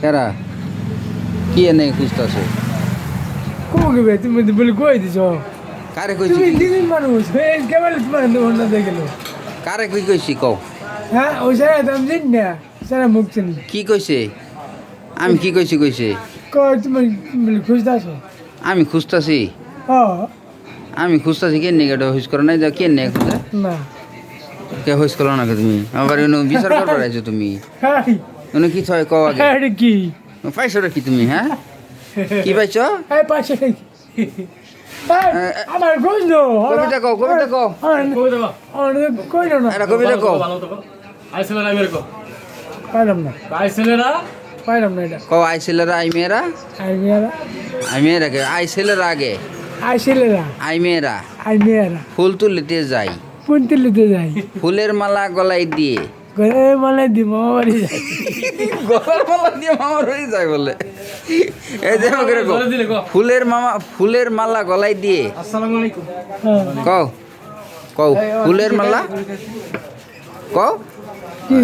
কেরা কি এনে খুঁজতেছো? কমকে বে তুমি তো বলে কই দিছ? কারে কইছি তুমি? দিদিন মানুষ এই কেবল তোমার দোকান না দেখল কারে কই কইছি কও? হ্যাঁ ওই সারা দাম দিন না সারা মুখ চিনি। কি কইছে? আমি কি কইছি কইছে? কই তুমি বলে আমি খুঁজতাছি। ও আমি খুঁজতাছি কে নিয়ে গেটা হুইস করো নাই যা কে নিয়ে খুঁজে? না। কে হুইস করো না তুমি? আমার বিচার করবার আইছো তুমি। হ্যাঁ। কি থয় কও আগে? এটা কি? পাইছো রে কি তুমি হ্যাঁ? কি পাইছো? এই পাশে এই, আমার নো? কবিতা কও কবিতা কও। কই না কবিতা কও। এরকম পাইলাম না। আইসেলেরা পাইলাম না এটা। কও আই ছেলেরা আই মেয়েরা আই মেয়েরা কে আগে আই ছেলেরা আই মেয়েরা ফুল তুলিতে যাই। পুনতিলিতে যাই। ফুলের মালা গলায় দিয়ে। ঘরে দিয়ে মামা বাড়ি যায়। গলার মালা দিয়ে মামা হয়ে যায় বলে। এই যে ফুলের মামা ফুলের মালা গলায় দিয়ে। আসসালামু আলাইকুম। হ্যাঁ। কও কও ফুলের মালা? কও? কি?